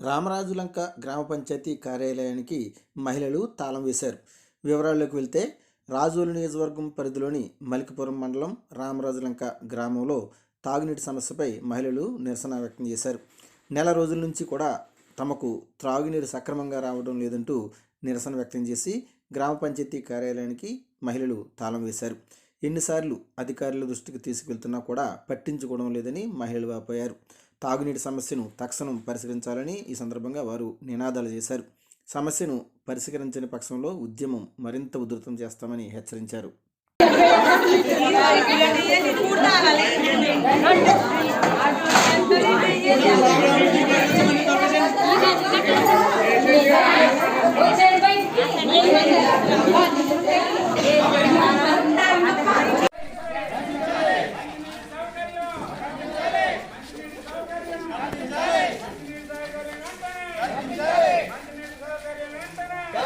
రామరాజులంక గ్రామ పంచాయతీ కార్యాలయానికి మహిళలు తాళం వేశారు. వివరాల్లోకి వెళ్తే రాజోలు నియోజకవర్గం పరిధిలోని మలికిపురం మండలం రామరాజులంక గ్రామంలో తాగునీటి సమస్యపై మహిళలు నిరసన వ్యక్తం చేశారు. నెల రోజుల నుంచి కూడా తమకు త్రాగునీరు సక్రమంగా రావడం లేదంటూ నిరసన వ్యక్తం చేసి గ్రామ పంచాయతీ కార్యాలయానికి మహిళలు తాళం వేశారు. ఎన్నిసార్లు అధికారుల దృష్టికి తీసుకెళ్తున్నా కూడా పట్టించుకోవడం లేదని మహిళలు వాపోయారు. తాగునీటి సమస్యను తక్షణం పరిష్కరించాలని ఈ సందర్భంగా వారు నినాదాలు చేశారు. సమస్యను పరిష్కరించని పక్షంలో ఉద్యమం మరింత ఉధృతం చేస్తామని హెచ్చరించారు.